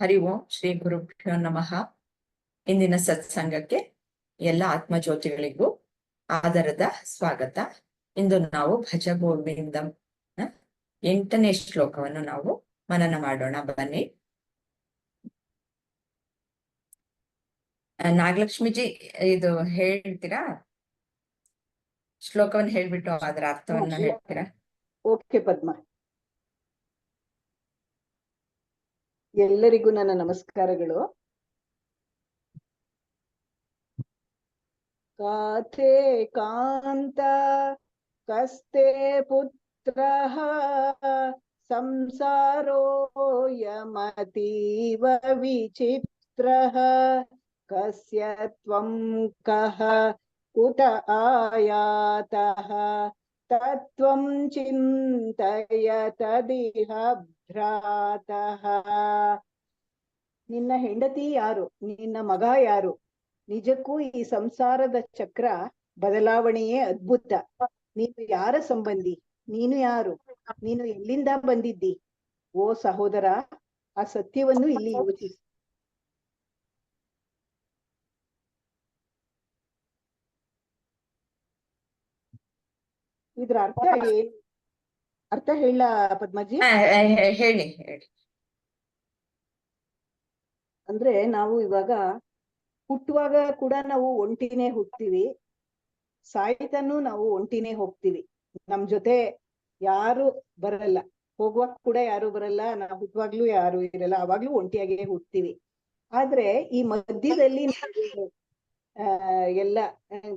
ಹರಿ ಓಂ ಶ್ರೀ ಗುರುಭ್ಯೋ ನಮಃ. ಇಂದಿನ ಸತ್ಸಂಗಕ್ಕೆ ಎಲ್ಲ ಆತ್ಮಜ್ಯೋತಿಗಳಿಗೂ ಆದರದ ಸ್ವಾಗತ. ಇಂದು ನಾವು ಭಜ ಗೋವಿಂದಂ ಎಂಟನೇ ಶ್ಲೋಕವನ್ನು ನಾವು ಮನನ ಮಾಡೋಣ. ಬನ್ನಿ. ನಾಗಲಕ್ಷ್ಮಿಜಿ, ಇದು ಹೇಳ್ತೀರಾ? ಶ್ಲೋಕವನ್ನು ಹೇಳ್ಬಿಟ್ಟು ಅದರ ಅರ್ಥವನ್ನ ಹೇಳ್ತೀರಾ? ಓಕೆ ಪದ್ಮ. ಎಲ್ಲರಿಗೂ ನನ್ನ ನಮಸ್ಕಾರಗಳು. ಕಾಥೆ ಕಾಂತ ಕಸ್ತೆ ಪುತ್ರ ಸಂಸಾರೋ ಯಮತೀವ ವಿಚಿತ್ರ ಕಸ್ಯ ತ್ವಂ ಕಃ ಕುತ ಆಯಾತಃ ತತ್ವಂ ಚಿಂತಯ ತದಿಹ ಭ್ರಾತಃ ನಿನ್ನ ಹೆಂಡತಿ ಯಾರು? ನಿನ್ನ ಮಗ ಯಾರು? ನಿಜಕ್ಕೂ ಈ ಸಂಸಾರದ ಚಕ್ರ ಬದಲಾವಣೆಯೇ ಅದ್ಭುತ. ನೀನು ಯಾರ ಸಂಬಂಧಿ? ನೀನು ಯಾರು? ನೀನು ಎಲ್ಲಿಂದ ಬಂದಿದ್ದಿ? ಓ ಸಹೋದರ, ಆ ಸತ್ಯವನ್ನು ಇಲ್ಲಿ ಯೋಚಿಸಿ. ಇದ್ರ ಅರ್ಥ ಅರ್ಥ ಹೇಳ ಪದ್ಮಜಿ. ಹೇಳಿ ಹೇಳಿ. ಅಂದ್ರೆ ನಾವು ಇವಾಗ ಹುಟ್ಟುವಾಗ ಕೂಡ ನಾವು ಒಂಟಿನೇ ಹುಟ್ತೀವಿ ಸಾಯ್ತಾನು ನಾವು ಒಂಟಿನೇ ಹೋಗ್ತೀವಿ. ನಮ್ ಜೊತೆ ಯಾರು ಬರಲ್ಲ. ಹೋಗುವಾಗ ಕೂಡ ಯಾರು ಬರಲ್ಲ. ನಾವು ಹುಟ್ಟುವಾಗ್ಲೂ ಯಾರು ಇರಲ್ಲ. ಅವಾಗ್ಲೂ ಒಂಟಿಯಾಗೆ ಹುಟ್ತೀವಿ ಆದ್ರೆ ಈ ಮಧ್ಯದಲ್ಲಿ ನಾವು, ಎಲ್ಲ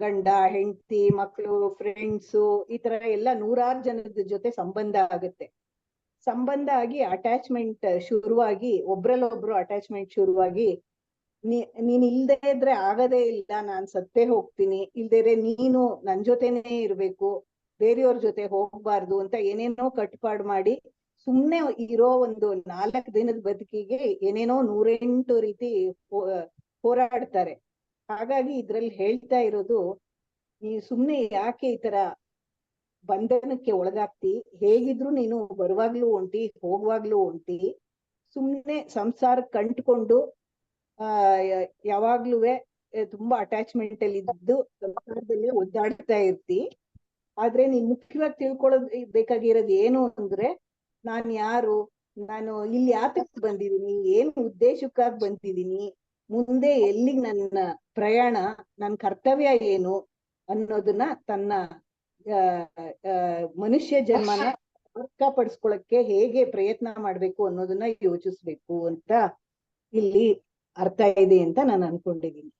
ಗಂಡ, ಹೆಂಡತಿ ಮಕ್ಕಳು ಫ್ರೆಂಡ್ಸು ಈ ತರ ಎಲ್ಲ ನೂರಾರು ಜನದ ಜೊತೆ ಸಂಬಂಧ ಆಗುತ್ತೆ. ಸಂಬಂಧ ಆಗಿ ಅಟ್ಯಾಚ್ಮೆಂಟ್ ಶುರುವಾಗಿ, ಒಬ್ರಲ್ಲೊಬ್ರು ಅಟ್ಯಾಚ್ಮೆಂಟ್ ಶುರುವಾಗಿ ನೀನ್ ಇಲ್ದೆ ಇದ್ರೆ ಆಗದೇ ಇಲ್ಲ, ನಾನ್ ಸತ್ತೇ ಹೋಗ್ತೀನಿ ಇಲ್ದೇರೆ ನೀನು ನನ್ ಜೊತೆನೇ ಇರ್ಬೇಕು, ಬೇರೆಯವ್ರ ಜೊತೆ ಹೋಗ್ಬಾರ್ದು ಅಂತ ಏನೇನೋ ಕಟ್ಪಾಡು ಮಾಡಿ, ಸುಮ್ನೆ ಇರೋ ಒಂದು ನಾಲ್ಕು ದಿನದ ಬದುಕಿಗೆ ಏನೇನೋ ನೂರೆಂಟು ರೀತಿ ಹೋರಾಡ್ತಾರೆ. ಹಾಗಾಗಿ ಇದ್ರಲ್ಲಿ ಹೇಳ್ತಾ ಇರೋದು, ನೀ ಸುಮ್ನೆ ಯಾಕೆ ಈ ತರ ಬಂಧನಕ್ಕೆ ಒಳಗಾಗ್ತಿ? ಹೇಗಿದ್ರು ನೀನು ಬರುವಾಗ್ಲೂ ಒಂಟಿ, ಹೋಗುವಾಗ್ಲೂ ಒಂಟಿ. ಸುಮ್ನೆ ಸಂಸಾರ ಕಂಟ್ಕೊಂಡು, ಆ ಯಾವಾಗ್ಲೂ ತುಂಬಾ ಅಟ್ಯಾಚ್ಮೆಂಟ್ ಅಲ್ಲಿ ಇದ್ದು ಸಂಸಾರದಲ್ಲಿ ಒದ್ದಾಡ್ತಾ ಇರ್ತಿ. ಆದ್ರೆ ನೀನ್ ಮುಖ್ಯವಾಗಿ ತಿಳ್ಕೊಳ್ಳೋದ್ ಬೇಕಾಗಿರೋದು ಏನು ಅಂದ್ರೆ, ನಾನ್ ಯಾರು? ನಾನು ಇಲ್ಲಿ ಯಾತಕ್ ಬಂದಿದೀನಿ ಏನ್ ಉದ್ದೇಶಕ್ಕಾಗಿ ಬಂದಿದೀನಿ ಮುಂದೆ ಎಲ್ಲಿಗ್ ನನ್ನ ಪ್ರಯಾಣ ನನ್ನ ಕರ್ತವ್ಯ ಏನು ಅನ್ನೋದನ್ನ ತನ್ನ ಮನುಷ್ಯ ಜನ್ಮನ ಅರ್ಥಪಡಿಸ್ಕೊಳಕ್ಕೆ ಹೇಗೆ ಪ್ರಯತ್ನ ಮಾಡ್ಬೇಕು ಅನ್ನೋದನ್ನ ಯೋಚಿಸ್ಬೇಕು ಅಂತ ಇಲ್ಲಿ ಅರ್ಥ ಇದೆ ಅಂತ ನಾನು ಅನ್ಕೊಂಡಿದ್ದೀನಿ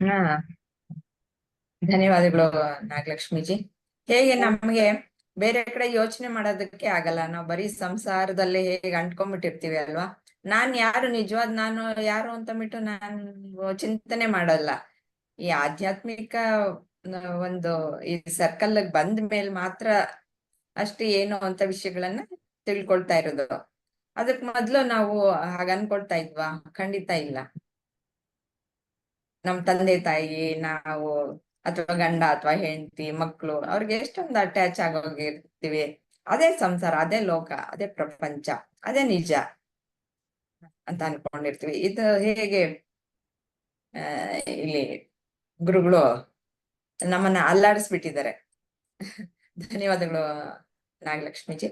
ಹಾ. ಧನ್ಯವಾದಗಳು ನಾಗಲಕ್ಷ್ಮಿಜಿ. ಹೇಗೆ ನಮ್ಗೆ ಬೇರೆ ಕಡೆ ಯೋಚನೆ ಮಾಡೋದಕ್ಕೆ ಆಗಲ್ಲ. ನಾವು ಬರೀ ಸಂಸಾರದಲ್ಲೇ ಹೇಗೆ ಅಂಟ್ಕೊಂಡ್ಬಿಟ್ಟಿರ್ತೀವಿ ಅಲ್ವಾ? ನಾನ್ ಯಾರು ನಿಜವಾದ ನಾನು ಯಾರು ಅಂತ ಬಿಟ್ಟು ನಾನು ಚಿಂತನೆ ಮಾಡಲ್ಲ. ಈ ಆಧ್ಯಾತ್ಮಿಕ ಒಂದು ಈ ಸರ್ಕಲ್ ಬಂದ ಮೇಲೆ ಮಾತ್ರ ಅಷ್ಟೇ ಏನು ಅಂತ ವಿಷಯಗಳನ್ನ ತಿಳ್ಕೊಳ್ತಾ ಇರೋದು. ಅದಕ್ ಮೊದ್ಲು ನಾವು ಹಾಗ ಅನ್ಕೊಳ್ತಾ ಇದ್ವಾ? ಖಂಡಿತ ಇಲ್ಲ. ನಮ್ ತಂದೆ ತಾಯಿ, ನಾವು ಅಥವಾ ಗಂಡ ಅಥವಾ ಹೆಂಡತಿ ಮಕ್ಕಳು ಅವ್ರಿಗೆ ಎಷ್ಟೊಂದು ಅಟ್ಯಾಚ್ ಆಗೋಗಿರ್ತೀವಿ. ಅದೇ ಸಂಸಾರ, ಅದೇ ಲೋಕ, ಅದೇ ಪ್ರಪಂಚ, ಅದೇ ನಿಜ. ಅಂತ ಅನ್ಕೊಂಡಿರ್ತೀವಿ. ಇದು ಹೇಗೆ ಇಲ್ಲಿ ಗುರುಗಳು ನಮ್ಮನ್ನ ಅಲ್ಲಾಡಿಸ್ಬಿಟ್ಟಿದ್ದಾರೆ. ಧನ್ಯವಾದಗಳು, ನಾಗಲಕ್ಷ್ಮಿಜಿ.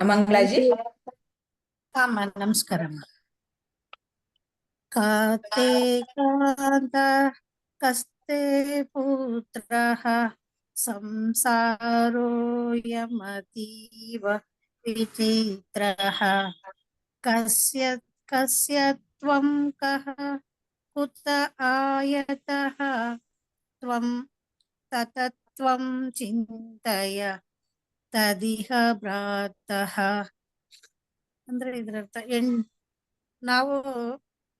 ಮಂಗಳಾಜಿ. ಅಮ್ಮ ನಮಸ್ಕಾರಮ್ಮ ಕಾತೆ ಕಾಂತ ಕಸ್ತೆ ಪುತ್ರ ಸಂಸಾರೋ ಯಮತೀವ ವಿಚಿತ್ರಃ. ಕಸ್ಯ ಕಸ್ಯ ತ್ವಂ ಕಃ ಕುತ ಆಯತಃ ತ್ವಂ ತತತ್ವಂ ಚಿಂತಯ ತದಿಹ ಭ್ರಾತಃ ಅಂದ್ರೆ ಇದರರ್ಥ ಎಣ್, ನಾವು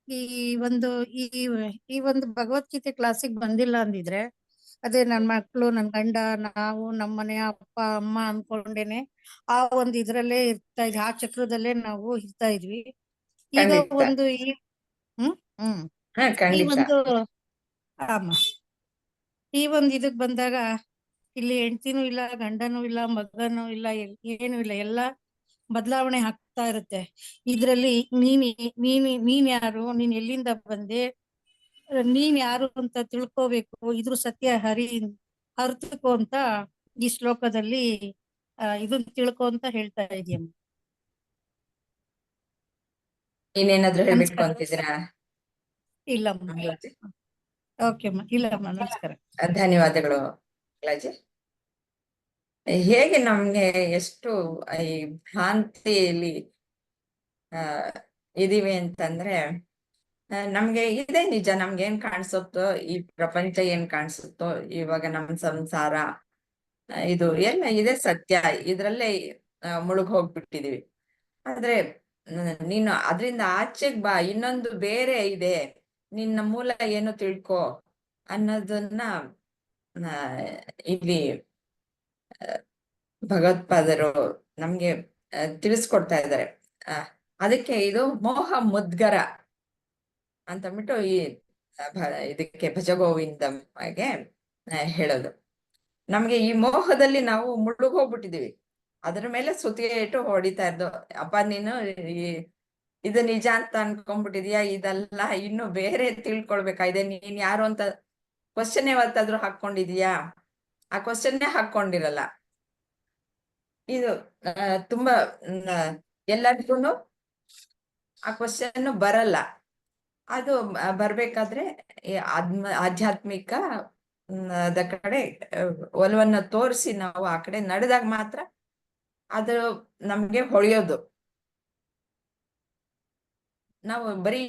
ಈ ಒಂದು, ಈ ಈ ಒಂದು ಭಗವದ್ಗೀತೆ ಕ್ಲಾಸಿಗೆ ಬಂದಿಲ್ಲ ಅಂದಿದ್ರೆ ಅದೇ ನನ್ ಮಕ್ಳು ನನ್ ಗಂಡ ನಾವು ನಮ್ಮ ಮನೆ ಅಪ್ಪ ಅಮ್ಮ ಅನ್ಕೊಂಡೇನೆ ಆ ಒಂದ್ ಇದ್ರಲ್ಲೇ ಇರ್ತಾ ಇದ್ವಿ. ಆ ಚಕ್ರದಲ್ಲೇ ನಾವು ಇರ್ತಾ ಇದ್ವಿ. ಈಗ ಖಂಡಿತ. ಒಂದು ಈ ಹ್ಮ್? ಹ್ಮ್. ಹಾ ಈ ಖಂಡಿತ. ಒಂದು ಆಮ. ಈ ಒಂದ್ ಇದಕ್ ಬಂದಾಗ ಇಲ್ಲಿ ಹೆಂಡ್ತಿನೂ ಇಲ್ಲ ಗಂಡನೂ ಇಲ್ಲ ಮಗನು ಇಲ್ಲ ಏನು ಏನೂ ಇಲ್ಲ. ಎಲ್ಲ ಬದಲಾವಣೆ ಆಗ್ತಾ ಇರುತ್ತೆ. ಇದ್ರಲ್ಲಿ ನೀನ್ ನೀನ್ ನೀನ್ ಯಾರು? ನೀನ್ ಎಲ್ಲಿಂದ ಬಂದೆ? ನೀನ್ ಯಾರು ಅಂತ ತಿಳ್ಕೋಬೇಕು ಇದ್ರ ಸತ್ಯ ಹರಿ ಅರ್ಥಕೋ ಅಂತ ಈ ಶ್ಲೋಕದಲ್ಲಿ ಆ ಇದನ್ನ ತಿಳ್ಕೊ ಅಂತ ಹೇಳ್ತಾ ಇದೀಯಮ್ಮ ಇನ್ನೇನಾದ್ರೂ ಹೇಳ್ಬೇಕು. ಅಂತಿದ್ದೀರಾ ಇಲ್ಲಮ್ಮ. ಓಕೆಮ್ಮ ಇಲ್ಲಮ್ಮ ನಮಸ್ಕಾರ. ಧನ್ಯವಾದಗಳು ಮಂಗಳಾಜಿ ಹೇಗೆ ನಮ್ಗೆ ಎಷ್ಟು ಈ ಭ್ರಾಂತಿಯಲ್ಲಿ ಆ ಇದೀವಿ ಅಂತಂದ್ರೆ ನಮ್ಗೆ ಇದೆ ನಿಜ, ನಮ್ಗೆ ಏನ್ ಕಾಣಿಸುತ್ತೋ, ಈ ಪ್ರಪಂಚ ಏನ್ ಕಾಣಿಸುತ್ತೋ, ಇವಾಗ ನಮ್ ಸಂಸಾರ, ಇದು ಎಲ್ಲ ಇದೆ ಸತ್ಯ. ಇದ್ರಲ್ಲೇ ಮುಳುಗ್ ಹೋಗ್ಬಿಟ್ಟಿದೀವಿ. ಆದ್ರೆ ನೀನು ಅದರಿಂದ ಆಚೆಗ್ ಬಾ, ಇನ್ನೊಂದು ಬೇರೆ ಇದೆ. ನಿನ್ನ ಮೂಲ ಏನು ತಿಳ್ಕೊ ಅನ್ನೋದನ್ನ ಇಲ್ಲಿ ಭಗವತ್ಪಾದರು ನಮ್ಗೆ ತಿಳಿಸ್ಕೊಡ್ತಾ ಇದ್ದಾರೆ. ಅದಕ್ಕೆ ಇದು ಮೋಹ ಮುದ್ಗರ. ಅಂತಂದ್ಬಿಟ್ಟು ಈ ಇದಕ್ಕೆ ಭಜಗೋವಿಂದಮ್ಗೆ ಆ, ಹೇಳೋದು. ನಮ್ಗೆ ಈ ಮೋಹದಲ್ಲಿ ನಾವು ಮುಳುಗ್ ಹೋಗ್ಬಿಟ್ಟಿದೀವಿ ಅದ್ರ ಮೇಲೆ ಸುತ್ತಿಗೆ ಇಟ್ಟು ಹೊಡಿತಾ ಇದ್ದು ಅಪ್ಪ ನೀನು ಈ ಇದು ನಿಜ ಅಂತ ಅನ್ಕೊಂಡ್ಬಿಟ್ಟಿದ್ಯಾ ಇದೆಲ್ಲ ಇನ್ನು ಬೇರೆ ತಿಳ್ಕೊಳ್ಬೇಕಾಗಿದೆ. ನೀನ್ ಯಾರು ಅಂತ ಕ್ವಶನ್ ಯಾವತ್ತಾದ್ರೂ ಹಾಕೊಂಡಿದ್ಯಾ ಆ ಕ್ವಶನ್ನೇ ಹಾಕೊಂಡಿರಲ್ಲ ಇದು ತುಂಬಾ ಎಲ್ಲರಿಗೂ ಆ ಕ್ವಶನ್ ಬರಲ್ಲ. ಅದು ಬರ್ಬೇಕಾದ್ರೆ ಆಧ್ಯಾತ್ಮಿಕ ಅದ ಕಡೆ ಒಲವನ್ನ ತೋರಿಸಿ ನಾವು ಆ ಕಡೆ ನಡೆದಾಗ ಮಾತ್ರ ಅದು ನಮ್ಗೆ ಹೊಳೆಯೋದು. ನಾವು ಬರೀ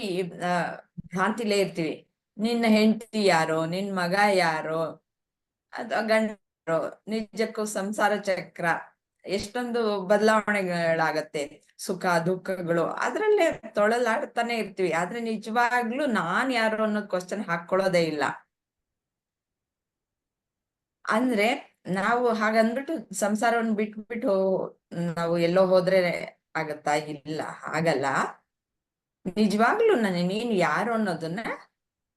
ಭ್ರಾಂತಿಲೇ ಇರ್ತೀವಿ. ನಿನ್ನ ಹೆಂಡತಿ ಯಾರೋ, ನಿನ್ ಮಗ ಯಾರೋ, ಅದು ಗಂಡ ನಿಜಕ್ಕೂ ಸಂಸಾರ ಚಕ್ರ. ಎಷ್ಟೊಂದು ಬದಲಾವಣೆಗಳಾಗತ್ತೆ, ಸುಖ, ದುಃಖಗಳು, ಅದ್ರಲ್ಲೇ ತೊಳಲಾಡ್ತಾನೆ ಇರ್ತೀವಿ. ಆದ್ರೆ ನಿಜವಾಗ್ಲೂ ನಾನ್ ಯಾರು ಅನ್ನೋದ್ ಕ್ವಶನ್ ಹಾಕೊಳ್ಳೋದೇ ಇಲ್ಲ. ಅಂದ್ರೆ ನಾವು ಹಾಗಂದ್ಬಿಟ್ಟು ಸಂಸಾರವನ್ನು ಬಿಟ್ಬಿಟ್ಟು ನಾವು ಎಲ್ಲೋ ಹೋದ್ರೆ ಆಗತ್ತಾ? ಇಲ್ಲ ಹಾಗಲ್ಲ ನಿಜವಾಗ್ಲೂ ನಾನು, ನೀನು ಯಾರು ಅನ್ನೋದನ್ನ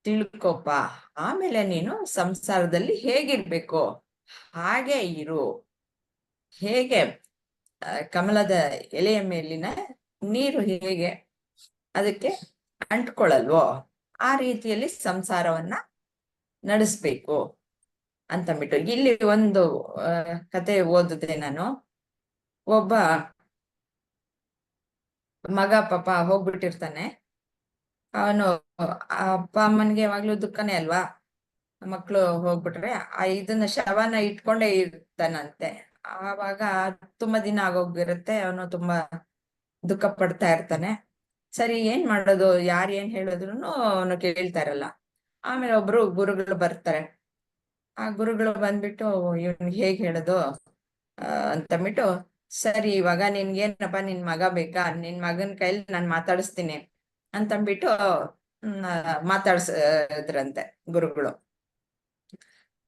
ತಿಳ್ಕೊಪ್ಪ. ಆಮೇಲೆ ನೀನು ಸಂಸಾರದಲ್ಲಿ ಹೇಗಿರ್ಬೇಕು? ಹಾಗೆ ಇರು. ಹೇಗೆ ಕಮಲದ ಎಲೆಯ ಮೇಲಿನ ನೀರು ಹೇಗೆ ಅದಕ್ಕೆ ಅಂಟ್ಕೊಳ್ಳಲ್ವೋ ಆ ರೀತಿಯಲ್ಲಿ ಸಂಸಾರವನ್ನ ನಡೆಸ್ಬೇಕು ಅಂತಂದ್ಬಿಟ್ಟು ಇಲ್ಲಿ ಒಂದು ಕತೆ ಓದಿದೆ ನಾನು. ಒಬ್ಬ ಮಗ ಪಾಪ ಹೋಗ್ಬಿಟ್ಟಿರ್ತಾನೆ. ಅವನು ಅಪ್ಪ ಅಮ್ಮನ್ಗೆ ಯಾವಾಗ್ಲೂ ದುಃಖನೇ ಅಲ್ವಾ? ಮಕ್ಳು ಹೋಗ್ಬಿಟ್ರೆ ಆ ಇದನ್ನ ಶವನ ಇಟ್ಕೊಂಡೇ ಇರ್ತಾನಂತೆ. ಆವಾಗ ತುಂಬಾ ದಿನ ಆಗೋಗಿರುತ್ತೆ, ಅವನು ತುಂಬಾ ದುಃಖ ಪಡ್ತಾ ಇರ್ತಾನೆ. ಸರಿ, ಏನ್ ಮಾಡೋದು? ಯಾರು ಏನ್ ಹೇಳಿದ್ರು ಅವನು ಕೇಳ್ತಾ ಇರಲ್ಲ. ಆಮೇಲೆ ಒಬ್ರು ಗುರುಗಳು ಬರ್ತಾರೆ. ಆ ಗುರುಗಳು ಬಂದ್ಬಿಟ್ಟು ಇವನ್ಗೆ ಹೇಗ್ ಹೇಳೋದು? ಅಂತಂದ್ಬಿಟ್ಟು ಸರಿ, ಇವಾಗ ನಿನ್ಗೇನಪ್ಪ, ನಿನ್ ಮಗ ಬೇಕಾ? ನಿನ್ ಮಗನ್ ಕೈಲಿ ನಾನ್ ಮಾತಾಡಿಸ್ತೀನಿ. ಅಂತಂದ್ಬಿಟ್ಟು ಮಾತಾಡ್ಸಿದ್ರಂತೆ ಗುರುಗಳು.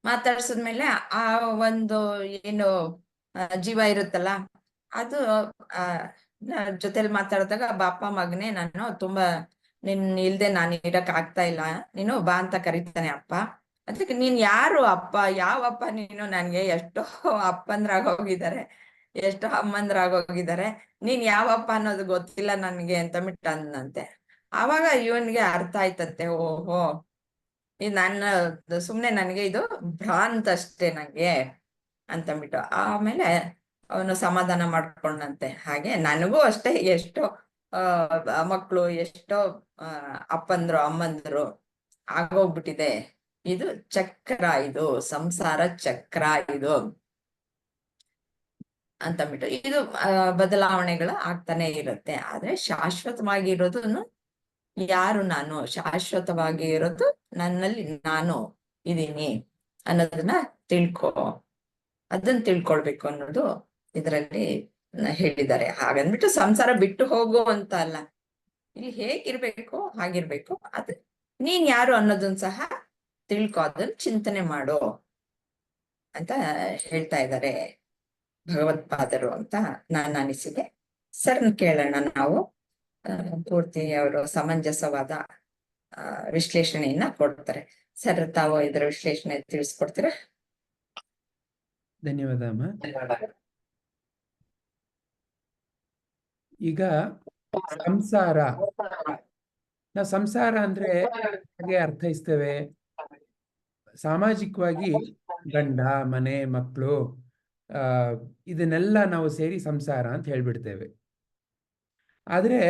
ಮಾತಾಡ್ಸಿದ್ಮೇಲೆ ಆ ಒಂದು, ಏನು ಜೀವ ಇರುತ್ತಲ್ಲ, ಅದು, ಆ ಜೊತೆಲಿ ಮಾತಾಡಿದಾಗ ಬಾಪ ಮಗನೇ ನಾನು ತುಂಬಾ, ನಿನ್ ಇಲ್ದೆ ನಾನು ಇಡಕ್ ಆಗ್ತಾ ಇಲ್ಲ, ನೀನು ಬಾ ಅಂತ ಕರೀತಾನೆ ಅಪ್ಪ. ಅದಕ್ಕೆ ನೀನ್ ಯಾರು ಅಪ್ಪ? ಯಾವ ಅಪ್ಪ ನೀನು? ನನ್ಗೆ ಎಷ್ಟೋ ಅಪ್ಪಂದ್ರಾಗ ಹೋಗಿದ್ದಾರೆ ಎಷ್ಟೋ ಅಮ್ಮಂದ್ರಾಗ ಹೋಗಿದ್ದಾರೆ ನೀನ್ ಯಾವ ಅಪ್ಪ ಅನ್ನೋದು ಗೊತ್ತಿಲ್ಲ ನನ್ಗೆ ಅಂತ ಬಿಟ್ಟು ಅಂದಂತೆ ಆವಾಗ ಇವನ್ಗೆ ಅರ್ಥ ಆಯ್ತಂತೆ, ಓಹೋ ಇದು ನನ್ನ, ಸುಮ್ನೆ ನನ್ಗೆ ಇದು ಭ್ರಾಂತ್ ಅಷ್ಟೇ ನಂಗೆ. ಅಂತಂದ್ಬಿಟ್ಟು. ಆಮೇಲೆ ಅವನು ಸಮಾಧಾನ ಮಾಡ್ಕೊಂಡಂತೆ. ಹಾಗೆ ನನಗೂ ಅಷ್ಟೇ ಎಷ್ಟೋ ಮಕ್ಕಳು ಎಷ್ಟೋ ಅಪ್ಪಂದ್ರು, ಅಮ್ಮಂದ್ರು ಆಗೋಗ್ಬಿಟ್ಟಿದೆ. ಇದು ಚಕ್ರ ಇದು, ಸಂಸಾರ ಚಕ್ರ ಇದು ಅಂತಂದ್ಬಿಟ್ಟು. ಇದು ಬದಲಾವಣೆಗಳು ಆಗ್ತಾನೆ ಇರುತ್ತೆ. ಆದ್ರೆ ಶಾಶ್ವತವಾಗಿ ಇರೋದನ್ನು ಯಾರು ನಾನು? ಶಾಶ್ವತವಾಗಿ ಇರೋದು ನನ್ನಲ್ಲಿ ನಾನು ಇದ್ದೀನಿ ಅನ್ನೋದನ್ನ ತಿಳ್ಕೊ. ಅದನ್ನ ತಿಳ್ಕೊಳ್ಬೇಕು ಅನ್ನೋದು ಇದರಲ್ಲಿ ಹೇಳಿದ್ದಾರೆ. ಹಾಗಂದ್ಬಿಟ್ಟು ಸಂಸಾರ ಬಿಟ್ಟು ಹೋಗು ಅಂತ ಅಲ್ಲ. ಇಲ್ಲಿ ಹೇಗಿರ್ಬೇಕು, ಹಾಗಿರ್ಬೇಕು. ಅದು ನೀನ್ ಯಾರು ಅನ್ನೋದನ್ನ ಸಹ ತಿಳ್ಕೊ ಅದನ್ನ ಚಿಂತನೆ ಮಾಡು ಅಂತ ಹೇಳ್ತಾ ಇದ್ದಾರೆ ಭಗವತ್ಪಾದರು ಅಂತ ನಾನು ಅನಿಸಿದೆ ಸರ್ ಕೇಳೋಣ ನಾವು. ಪೂರ್ತಿ ಅವರು ಸಮಂಜಸವಾದ ವಿಶ್ಲೇಷಣೆಯನ್ನ ಕೊಡ್ತಾರೆ. ಸರ್, ತಾವು ಇದರ ವಿಶ್ಲೇಷಣೆ ತಿಳಿಸ್ಕೊಡ್ತೀರಾ? ಧನ್ಯವಾದ ಅಮ್ಮ ಈಗ ಸಂಸಾರ. ನಾವು ಸಂಸಾರ ಅಂದ್ರೆ ಹಾಗೆ ಅರ್ಥೈಸ್ತೇವೆ. ಸಾಮಾಜಿಕವಾಗಿ ಗಂಡ ಮನೆ ಮಕ್ಕಳು ಆ ಇದನ್ನೆಲ್ಲ ನಾವು ಸೇರಿ ಸಂಸಾರ ಅಂತ ಹೇಳ್ಬಿಡ್ತೇವೆ. ಆದ್ರೆ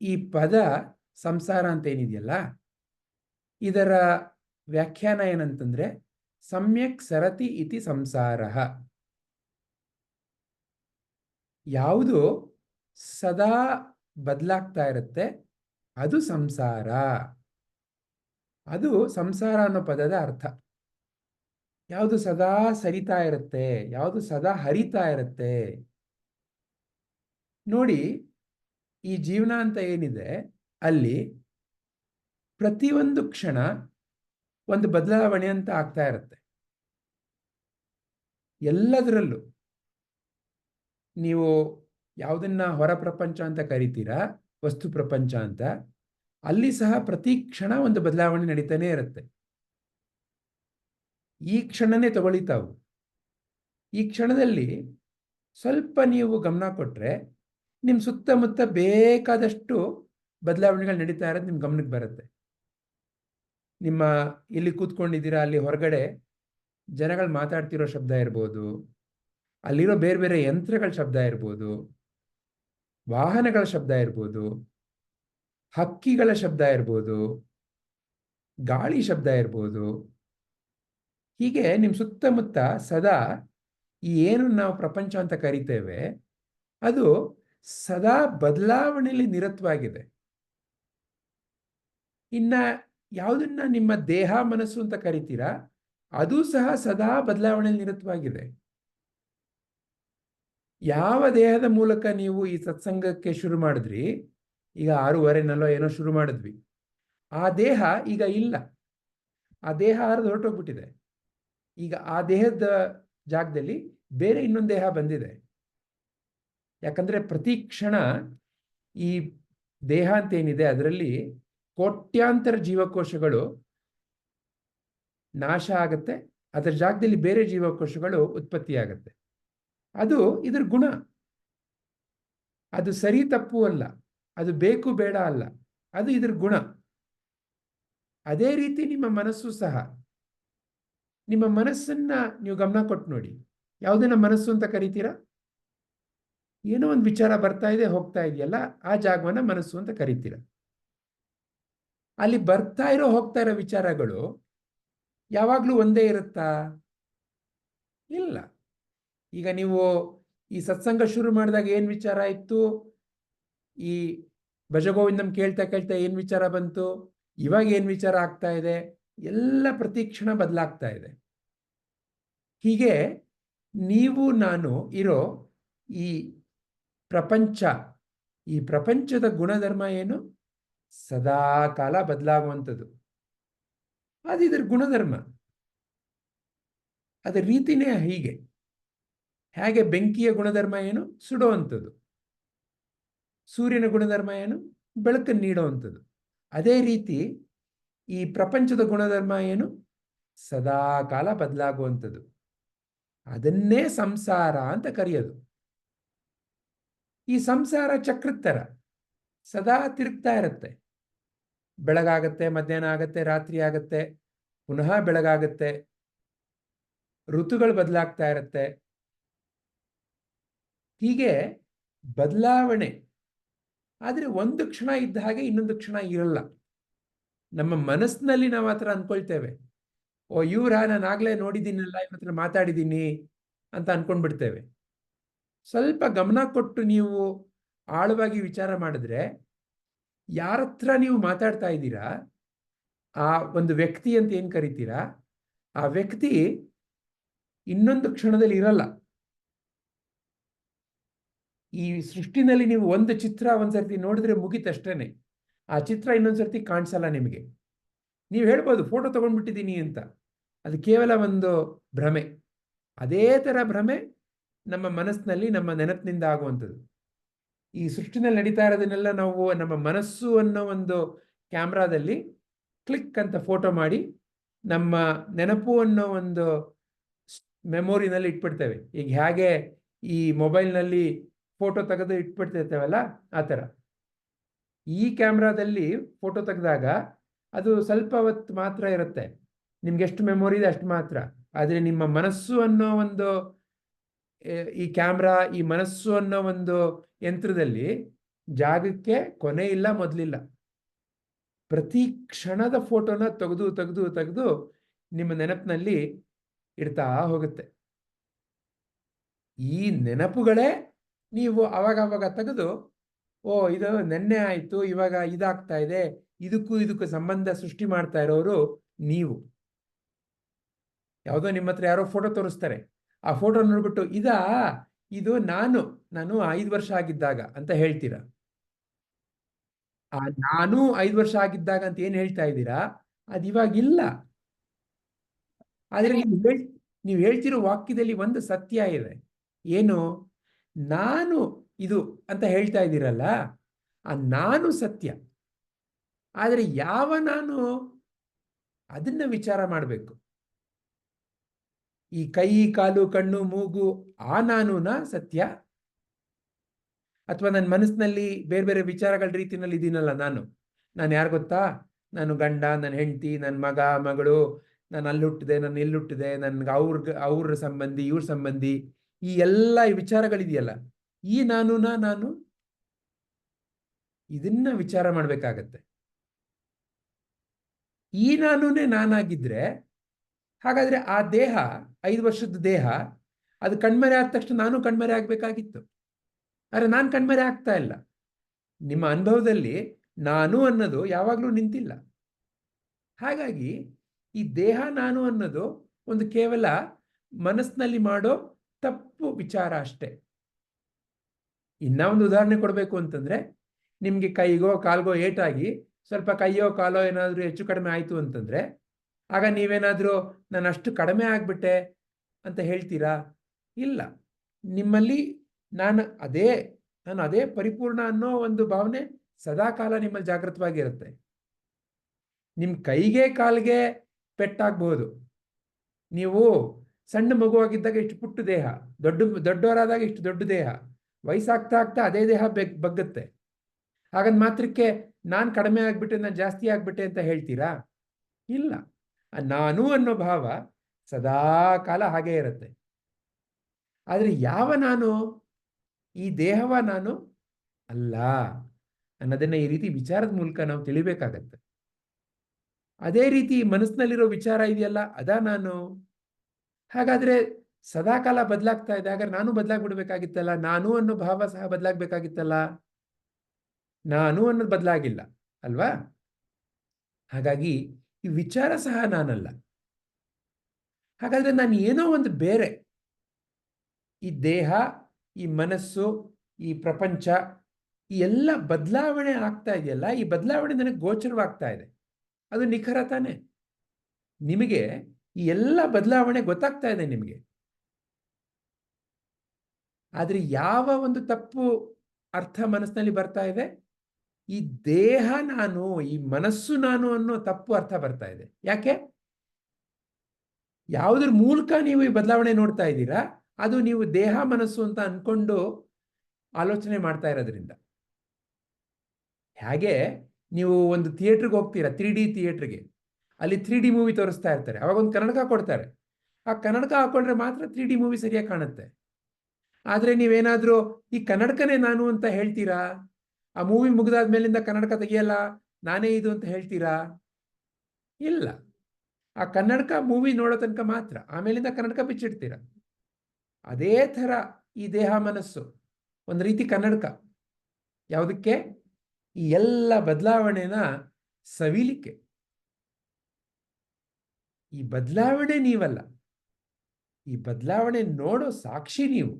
ಈ ಪದ ಸಂಸಾರ ಅಂತ ಏನಿದೆಯಲ್ಲ ಇದರ ವ್ಯಾಖ್ಯಾನ ಏನಂತಂದ್ರೆ ಸಮ್ಯಕ್ ಸರತಿ ಇತಿ ಸಂಸಾರ ಯಾವುದು ಸದಾ ಬದಲಾಗ್ತಾ ಇರುತ್ತೆ ಅದು ಸಂಸಾರ ಅದು ಸಂಸಾರ ಅನ್ನೋ ಪದದ ಅರ್ಥ ಯಾವುದು ಸದಾ ಸರಿತಾ ಇರುತ್ತೆ ಯಾವುದು ಸದಾ ಹರಿತಾ ಇರುತ್ತೆ ನೋಡಿ ಈ ಜೀವನ ಅಂತ ಏನಿದೆ ಅಲ್ಲಿ ಪ್ರತಿಯೊಂದು ಕ್ಷಣ ಒಂದು ಬದಲಾವಣೆ ಅಂತ ಆಗ್ತಾ ಇರುತ್ತೆ. ಎಲ್ಲದರಲ್ಲೂ ನೀವು ಯಾವುದನ್ನ ಹೊರ ಪ್ರಪಂಚ ಅಂತ ಕರಿತೀರಾ, ವಸ್ತು ಪ್ರಪಂಚ ಅಂತ, ಅಲ್ಲಿ ಸಹ ಪ್ರತಿ ಕ್ಷಣ ಒಂದು ಬದಲಾವಣೆ ನಡೀತಾನೆ ಇರುತ್ತೆ. ಈ ಕ್ಷಣನೇ ತಗೊಳಿತಾವು ಈ ಕ್ಷಣದಲ್ಲಿ ಸ್ವಲ್ಪ ನೀವು ಗಮನ ಕೊಟ್ರೆ ನಿಮ್ಮ ಸುತ್ತಮುತ್ತ ಬೇಕಾದಷ್ಟು ಬದಲಾವಣೆಗಳು ನಡೀತಾ ಇರೋದು ನಿಮ್ಮ ಗಮನಕ್ಕೆ ಬರುತ್ತೆ. ನಿಮ್ಮ ಇಲ್ಲಿ ಕೂತ್ಕೊಂಡಿದ್ದೀರಾ, ಅಲ್ಲಿ ಹೊರಗಡೆ ಜನಗಳು ಮಾತಾಡ್ತಿರೋ ಶಬ್ದ ಇರ್ಬೋದು, ಅಲ್ಲಿರೋ ಬೇರೆ ಬೇರೆ ಯಂತ್ರಗಳ ಶಬ್ದ ಇರ್ಬೋದು, ವಾಹನಗಳ ಶಬ್ದ ಇರ್ಬೋದು, ಹಕ್ಕಿಗಳ ಶಬ್ದ ಇರ್ಬೋದು, ಗಾಳಿ ಶಬ್ದ ಇರ್ಬೋದು. ಹೀಗೆ ನಿಮ್ಮ ಸುತ್ತಮುತ್ತ ಸದಾ ಏನು ನಾವು ಪ್ರಪಂಚ ಅಂತ ಕರಿತೇವೆ, ಅದು ಸದಾ ಬದಲಾವಣೆಯಲ್ಲಿ ನಿರತವಾಗಿದೆ. ಇನ್ನ ಯಾವುದನ್ನ ನಿಮ್ಮ ದೇಹ ಮನಸ್ಸು ಅಂತ ಕರಿತೀರಾ, ಅದು ಸಹ ಸದಾ ಬದಲಾವಣೆಯಲ್ಲಿ ನಿರತವಾಗಿದೆ. ಯಾವ ದೇಹದ ಮೂಲಕ ನೀವು ಈ ಸತ್ಸಂಗಕ್ಕೆ ಶುರು ಮಾಡಿದ್ರಿ, ಈಗ ಆರೂವರೆನಲ್ಲೋ ಏನೋ ಶುರು ಮಾಡಿದ್ವಿ. ಆ ದೇಹ ಈಗ ಇಲ್ಲ. ಆ ದೇಹ ಹರಿದು ಹೊರಟೋಗ್ಬಿಟ್ಟಿದೆ. ಈಗ ಆ ದೇಹದ ಜಾಗದಲ್ಲಿ ಬೇರೆ ಇನ್ನೊಂದು ದೇಹ ಬಂದಿದೆ. ಯಾಕಂದ್ರೆ ಪ್ರತಿ ಕ್ಷಣ ಈ ದೇಹ ಅಂತ ಏನಿದೆ ಅದರಲ್ಲಿ ಕೋಟ್ಯಾಂತರ ಜೀವಕೋಶಗಳು ನಾಶ ಆಗುತ್ತೆ. ಅದರ ಜಾಗದಲ್ಲಿ ಬೇರೆ ಜೀವಕೋಶಗಳು ಉತ್ಪತ್ತಿ ಆಗತ್ತೆ ಅದು ಇದ್ರ ಗುಣ. ಅದು ಸರಿ ತಪ್ಪು ಅಲ್ಲ. ಅದು ಬೇಕು ಬೇಡ ಅಲ್ಲ. ಅದು ಇದ್ರ ಗುಣ. ಅದೇ ರೀತಿ ನಿಮ್ಮ ಮನಸ್ಸು ಸಹ. ನಿಮ್ಮ ಮನಸ್ಸನ್ನ ನೀವು ಗಮನ ಕೊಟ್ಟು ನೋಡಿ. ಯಾವುದನ್ನ ಮನಸ್ಸು ಅಂತ ಕರಿತೀರಾ? ಏನೋ ಒಂದು ವಿಚಾರ ಬರ್ತಾ ಇದೆ, ಹೋಗ್ತಾ ಇದೆಯಲ್ಲ, ಆ ಜಾಗವನ್ನ ಮನಸ್ಸು ಅಂತ ಕರಿತೀರ? ಅಲ್ಲಿ ಬರ್ತಾ ಇರೋ ಹೋಗ್ತಾ ಇರೋ ವಿಚಾರಗಳು ಯಾವಾಗಲೂ ಒಂದೇ ಇರುತ್ತಾ? ಇಲ್ಲ. ಈಗ ನೀವು ಈ ಸತ್ಸಂಗ ಶುರು ಮಾಡಿದಾಗ ಏನು ವಿಚಾರ ಇತ್ತು? ಈ ಭಜಗೋವಿಂದಂ ಕೇಳ್ತಾ ಕೇಳ್ತಾ ಏನು ವಿಚಾರ ಬಂತು? ಇವಾಗ ಏನು ವಿಚಾರ ಆಗ್ತಾ ಇದೆ? ಎಲ್ಲ ಪ್ರತಿಕ್ಷಣ ಬದಲಾಗ್ತಾ ಇದೆ. ಹೀಗೆ ನೀವು, ನಾನು ಇರೋ ಈ ಪ್ರಪಂಚ, ಈ ಪ್ರಪಂಚದ ಗುಣಧರ್ಮ ಏನು? ಸದಾ ಕಾಲ ಬದಲಾಗುವಂಥದ್ದು. ಅದು ಇದರ ಗುಣಧರ್ಮ. ಅದರ ರೀತಿನೇ ಹೀಗೆ. ಹೇಗೆ ಬೆಂಕಿಯ ಗುಣಧರ್ಮ ಏನು? ಸುಡುವಂಥದ್ದು. ಸೂರ್ಯನ ಗುಣಧರ್ಮ ಏನು? ಬೆಳಕನ್ನು ನೀಡುವಂಥದ್ದು. ಅದೇ ರೀತಿ ಈ ಪ್ರಪಂಚದ ಗುಣಧರ್ಮ ಏನು? ಸದಾ ಕಾಲ ಬದಲಾಗುವಂಥದ್ದು. ಅದನ್ನೇ ಸಂಸಾರ ಅಂತ ಕರೆಯೋದು. ಈ ಸಂಸಾರ ಚಕ್ರದ ಥರ ಸದಾ ತಿರುಗ್ತಾ ಇರುತ್ತೆ. ಬೆಳಗಾಗತ್ತೆ, ಮಧ್ಯಾಹ್ನ ಆಗತ್ತೆ, ರಾತ್ರಿ ಆಗತ್ತೆ, ಪುನಃ ಬೆಳಗಾಗತ್ತೆ, ಋತುಗಳು ಬದಲಾಗ್ತಾ ಇರುತ್ತೆ. ಹೀಗೆ ಬದಲಾವಣೆ. ಆದರೆ ಒಂದು ಕ್ಷಣ ಇದ್ದ ಹಾಗೆ ಇನ್ನೊಂದು ಕ್ಷಣ ಇರಲ್ಲ. ನಮ್ಮ ಮನಸ್ಸಿನಲ್ಲಿ ನಾವು ಆ ಥರ ಅನ್ಕೊಳ್ತೇವೆ. ಓ, ಇವ್ರ, ನಾನು ಆಗಲೇ ನೋಡಿದ್ದೀನಲ್ಲ, ಇವ್ರ ಹತ್ರ ಮಾತಾಡಿದ್ದೀನಿ ಅಂತ ಅಂದ್ಕೊಂಡ್ಬಿಡ್ತೇವೆ ಸ್ವಲ್ಪ ಗಮನ ಕೊಟ್ಟು ನೀವು ಆಳವಾಗಿ ವಿಚಾರ ಮಾಡಿದ್ರೆ ಯಾರ ಹತ್ರ ನೀವು ಮಾತಾಡ್ತಾ ಇದ್ದೀರಾ? ಆ ಒಂದು ವ್ಯಕ್ತಿ ಅಂತ ಏನು ಕರಿತೀರಾ? ಆ ವ್ಯಕ್ತಿ ಇನ್ನೊಂದು ಕ್ಷಣದಲ್ಲಿ ಇರಲ್ಲ. ಈ ಸೃಷ್ಟಿನಲ್ಲಿ ನೀವು ಒಂದು ಚಿತ್ರ ಒಂದ್ಸರ್ತಿ ನೋಡಿದ್ರೆ ಮುಗಿತಷ್ಟೇನೆ. ಆ ಚಿತ್ರ ಇನ್ನೊಂದ್ಸರ್ತಿ ಕಾಣಿಸಲ್ಲ ನಿಮಗೆ. ನೀವು ಹೇಳ್ಬೋದು, ಫೋಟೋ ತಗೊಂಡ್ಬಿಟ್ಟಿದ್ದೀನಿ ಅಂತ. ಅದು ಕೇವಲ ಒಂದು ಭ್ರಮೆ. ಅದೇ ಥರ ಭ್ರಮೆ ನಮ್ಮ ಮನಸ್ಸಿನಲ್ಲಿ, ನಮ್ಮ ನೆನಪಿನಿಂದ ಆಗುವಂಥದ್ದು. ಈ ಸೃಷ್ಟಿನಲ್ಲಿ ನಡೀತಾ ಇರೋದನ್ನೆಲ್ಲ ನಾವು ನಮ್ಮ ಮನಸ್ಸು ಅನ್ನೋ ಒಂದು ಕ್ಯಾಮ್ರಾದಲ್ಲಿ ಕ್ಲಿಕ್ ಅಂತ ಫೋಟೋ ಮಾಡಿ ನಮ್ಮ ನೆನಪು ಅನ್ನೋ ಒಂದು ಮೆಮೊರಿನಲ್ಲಿ ಇಟ್ಬಿಡ್ತೇವೆ. ಈಗ ಹೇಗೆ ಈ ಮೊಬೈಲ್ನಲ್ಲಿ ಫೋಟೋ ತೆಗೆದು ಇಟ್ಬಿಡ್ತಿರ್ತೇವಲ್ಲ ಆ ಥರ. ಈ ಕ್ಯಾಮ್ರಾದಲ್ಲಿ ಫೋಟೋ ತೆಗೆದಾಗ ಅದು ಸ್ವಲ್ಪ ಹೊತ್ತು ಮಾತ್ರ ಇರುತ್ತೆ. ನಿಮ್ಗೆ ಎಷ್ಟು ಮೆಮೊರಿ ಇದೆ ಅಷ್ಟು ಮಾತ್ರ. ಆದರೆ ನಿಮ್ಮ ಮನಸ್ಸು ಅನ್ನೋ ಒಂದು ಈ ಕ್ಯಾಮ್ರಾ, ಈ ಮನಸ್ಸು ಅನ್ನೋ ಒಂದು ಯಂತ್ರದಲ್ಲಿ ಜಾಗಕ್ಕೆ ಕೊನೆ ಇಲ್ಲ, ಮೊದಲಿಲ್ಲ. ಪ್ರತಿ ಕ್ಷಣದ ಫೋಟೋನ ತೆಗೆದು ತೆಗೆದು ತೆಗೆದು ನಿಮ್ಮ ನೆನಪಿನಲ್ಲಿ ಇಡ್ತಾ ಹೋಗುತ್ತೆ. ಈ ನೆನಪುಗಳೇ ನೀವು ಅವಾಗ ಅವಾಗ ತೆಗೆದು, ಓ, ಇದು ನೆನ್ನೆ ಆಯಿತು, ಇವಾಗ ಇದಾಗ್ತಾ ಇದೆ, ಇದಕ್ಕೂ ಇದಕ್ಕೂ ಸಂಬಂಧ ಸೃಷ್ಟಿ ಮಾಡ್ತಾ ಇರೋರು ನೀವು. ಯಾವುದೋ ನಿಮ್ಮ ಹತ್ರ ಯಾರೋ ಫೋಟೋ ತೋರಿಸ್ತಾರೆ. ಆ ಫೋಟೋ ನೋಡ್ಬಿಟ್ಟು, ಇದಾ? ಇದು ನಾನು ನಾನು ಐದು ವರ್ಷ ಆಗಿದ್ದಾಗ, ಅಂತ ಹೇಳ್ತೀರಾ? ಆ ನಾನು ಐದು ವರ್ಷ ಆಗಿದ್ದಾಗ ಅಂತ ಏನ್ ಹೇಳ್ತಾ ಇದ್ದೀರಾ? ಅದು ಇವಾಗ ಇಲ್ಲ. ಆದ್ರೆ ನೀವು ಹೇಳ್, ನೀವು ಹೇಳ್ತಿರೋ ವಾಕ್ಯದಲ್ಲಿ ಒಂದು ಸತ್ಯ ಇದೆ. ಏನು? ನಾನು ಇದು ಅಂತ ಹೇಳ್ತಾ ಇದ್ದೀರಲ್ಲ, ಆ ನಾನು ಸತ್ಯ. ಆದರೆ ಯಾವ ನಾನು ಅದನ್ನ ವಿಚಾರ ಮಾಡಬೇಕು? ಈ ಕೈ, ಕಾಲು, ಕಣ್ಣು, ಮೂಗು, ಆ ನಾನುನ ಸತ್ಯ? ಅಥವಾ ನನ್ನ ಮನಸ್ಸಿನಲ್ಲಿ ಬೇರೆ ಬೇರೆ ವಿಚಾರಗಳ ರೀತಿನಲ್ಲಿ ಇದೀನಲ್ಲ ನಾನು. ನಾನು ಯಾರು ಗೊತ್ತಾ? ನಾನು ಗಂಡ ನನ್ನ ಹೆಂಡತಿ ನನ್ನ ಮಗ, ಮಗಳು, ನಾನು ಅಲ್ಲುಟ್ಟಿದೆ, ನಾನು ಇಲ್ಲಿ ಹುಟ್ಟಿದೆ ನನ್ಗೆ ಅವ್ರ ಅವ್ರ ಸಂಬಂಧಿ, ಇವ್ರ ಸಂಬಂಧಿ, ಈ ಎಲ್ಲ ವಿಚಾರಗಳಿದೆಯಲ್ಲ, ಈ ನಾನುನ ನಾನು ಇದನ್ನ ವಿಚಾರ ಮಾಡ್ಬೇಕಾಗತ್ತೆ. ಈ ನಾನುನೇ ನಾನಾಗಿದ್ರೆ ಹಾಗಾದ್ರೆ ಆ ದೇಹ, ಐದು ವರ್ಷದ ದೇಹ, ಅದು ಕಣ್ಮರೆ ಆದ ತಕ್ಷಣ ನಾನು ಕಣ್ಮರೆ ಆಗ್ಬೇಕಾಗಿತ್ತು. ಆದ್ರೆ ನಾನು ಕಣ್ಮರೆ ಆಗ್ತಾ ಇಲ್ಲ. ನಿಮ್ಮ ಅನುಭವದಲ್ಲಿ ನಾನು ಅನ್ನೋದು ಯಾವಾಗಲೂ ನಿಂತಿಲ್ಲ. ಹಾಗಾಗಿ ಈ ದೇಹ ನಾನು ಅನ್ನೋದು ಒಂದು ಕೇವಲ ಮನಸ್ಸಿನಲ್ಲಿ ಮಾಡೋ ತಪ್ಪು ವಿಚಾರ ಅಷ್ಟೇ. ಇನ್ನ ಒಂದು ಉದಾಹರಣೆ ಕೊಡಬೇಕು ಅಂತಂದ್ರೆ, ನಿಮ್ಗೆ ಕೈಗೋ, ಕಾಲ್ಗೋ ಏಟಾಗಿ ಸ್ವಲ್ಪ ಕೈಯೋ, ಕಾಲೋ ಏನಾದರೂ ಹೆಚ್ಚು ಕಡಿಮೆ ಆಯಿತು ಅಂತಂದ್ರೆ ಆಗ ನೀವೇನಾದರೂ ನಾನು ಅಷ್ಟು ಕಡಿಮೆ ಆಗಿಬಿಟ್ಟೆ ಅಂತ ಹೇಳ್ತೀರಾ? ಇಲ್ಲ. ನಿಮ್ಮಲ್ಲಿ ನಾನು ಅದೇ ನಾನು ಅದೇ ಪರಿಪೂರ್ಣ ಅನ್ನೋ ಒಂದು ಭಾವನೆ ಸದಾಕಾಲ ನಿಮ್ಮಲ್ಲಿ ಜಾಗೃತವಾಗಿರುತ್ತೆ ನಿಮ್ಮ ಕೈಗೆ ಕಾಲಿಗೆ ಪೆಟ್ಟಾಗಬಹುದು ನೀವು ಸಣ್ಣ ಮಗುವಾಗಿದ್ದಾಗ ಇಷ್ಟು ಪುಟ್ಟ ದೇಹ, ದೊಡ್ಡ, ದೊಡ್ಡವರಾದಾಗ ಇಷ್ಟು ದೊಡ್ಡ ದೇಹ, ವಯಸ್ಸಾಗ್ತಾ ಆಗ್ತಾ ಅದೇ ದೇಹ ಬೆಗ್, ಬಗ್ಗತ್ತೆ. ಹಾಗಂದ್ ಮಾತ್ರಕ್ಕೆ ನಾನು ಕಡಿಮೆ ಆಗ್ಬಿಟ್ಟೆ, ನಾನು ಜಾಸ್ತಿ ಆಗ್ಬಿಟ್ಟೆ ಅಂತ ಹೇಳ್ತೀರಾ? ಇಲ್ಲ. ನಾನು ಅನ್ನೋ ಭಾವ ಸದಾ ಕಾಲ ಹಾಗೇ ಇರುತ್ತೆ. ಆದರೆ ಯಾವ ನಾನು, ಈ ದೇಹವ ನಾನು ಅಲ್ಲ ಅನ್ನೋದನ್ನ ಈ ರೀತಿ ವಿಚಾರದ ಮೂಲಕ ನಾವು ತಿಳಿಬೇಕಾಗತ್ತೆ. ಅದೇ ರೀತಿ ಮನಸ್ಸಿನಲ್ಲಿರೋ ವಿಚಾರ ಇದೆಯಲ್ಲ, ಅದಾ ನಾನು. ಹಾಗಾದ್ರೆ ಸದಾಕಾಲ ಬದಲಾಗ್ತಾ ಇದೆ ಹಾಗಾದ್ರೆ ನಾನು ಬದಲಾಗ್ಬಿಡ್ಬೇಕಾಗಿತ್ತಲ್ಲ, ನಾನು ಅನ್ನೋ ಭಾವ ಸಹ ಬದಲಾಗ್ಬೇಕಾಗಿತ್ತಲ್ಲ. ನಾನು ಅನ್ನೋದು ಬದಲಾಗಿಲ್ಲ, ಅಲ್ವಾ? ಹಾಗಾಗಿ ಈ ವಿಚಾರ ಸಹ ನಾನಲ್ಲ. ಹಾಗಾದ್ರೆ ನಾನು ಏನೋ ಒಂದು ಬೇರೆ. ಈ ದೇಹ, ಈ ಮನಸ್ಸು, ಈ ಪ್ರಪಂಚ, ಈ ಎಲ್ಲ ಬದಲಾವಣೆ ಆಗ್ತಾ ಇದೆಯಲ್ಲ, ಈ ಬದಲಾವಣೆ ನನಗೆ ಗೋಚರವಾಗ್ತಾ ಇದೆ. ಅದು ನಿಖರ ತಾನೆ? ನಿಮಗೆ ಈ ಎಲ್ಲ ಬದಲಾವಣೆ ಗೊತ್ತಾಗ್ತಾ ಇದೆ ನಿಮಗೆ. ಆದ್ರೆ ಯಾವ ಒಂದು ತಪ್ಪು ಅರ್ಥ ಮನಸ್ಸಿನಲ್ಲಿ ಬರ್ತಾ ಇದೆ? ಈ ದೇಹ ನಾನು, ಈ ಮನಸ್ಸು ನಾನು ಅನ್ನೋ ತಪ್ಪು ಅರ್ಥ ಬರ್ತಾ ಇದೆ. ಯಾಕೆ? ಯಾವುದ್ರ ಮೂಲಕ ನೀವು ಈ ಬದಲಾವಣೆ ನೋಡ್ತಾ ಇದ್ದೀರಾ, ಅದು ನೀವು ದೇಹ, ಮನಸ್ಸು ಅಂತ ಅನ್ಕೊಂಡು ಆಲೋಚನೆ ಮಾಡ್ತಾ ಇರೋದ್ರಿಂದ. ಹಾಗೆ? ನೀವು ಒಂದು ಥಿಯೇಟ್ರಿಗೆ ಹೋಗ್ತೀರಾ, ತ್ರೀ ಡಿ ಥಿಯೇಟ್ರಿಗೆ. ಅಲ್ಲಿ ತ್ರೀ ಡಿ ಮೂವಿ ತೋರಿಸ್ತಾ ಇರ್ತಾರೆ, ಅವಾಗ ಒಂದು ಕನ್ನಡಕ ಕೊಡ್ತಾರೆ. ಆ ಕನ್ನಡಕ ಹಾಕೊಂಡ್ರೆ ಮಾತ್ರ ತ್ರೀ ಡಿ ಮೂವಿ ಸರಿಯಾಗಿ ಕಾಣುತ್ತೆ. ಆದರೆ ನೀವೇನಾದರೂ, ಈ ಕನ್ನಡಕನೇ ನಾನು ಅಂತ ಹೇಳ್ತೀರಾ? ಆ ಮೂವಿ ಮುಗಿದಾದ ಮೇಲಿಂದ ಕನ್ನಡಕ ತೆಗಿಯಲ್ಲ, ನಾನೇ ಇದು ಅಂತ ಹೇಳ್ತೀರಾ? ಇಲ್ಲ. ಆ ಕನ್ನಡಕ ಮೂವಿ ನೋಡೋ ತನಕ ಮಾತ್ರ ಆಮೇಲಿಂದ ಕನ್ನಡಕ ಬಿಚ್ಚಿಡ್ತೀರ? ಅದೇ ಥರ ಈ ದೇಹ ಮನಸ್ಸು, ಒಂದು ರೀತಿ ಕನ್ನಡಕ. ಯಾವುದಕ್ಕೆ? ಈ ಎಲ್ಲ ಬದಲಾವಣೆನ ಸವಿಲಿಕ್ಕೆ. ಈ ಬದಲಾವಣೆ ನೀವಲ್ಲ. ಈ ಬದಲಾವಣೆ ನೋಡೋ ಸಾಕ್ಷಿ ನೀವು.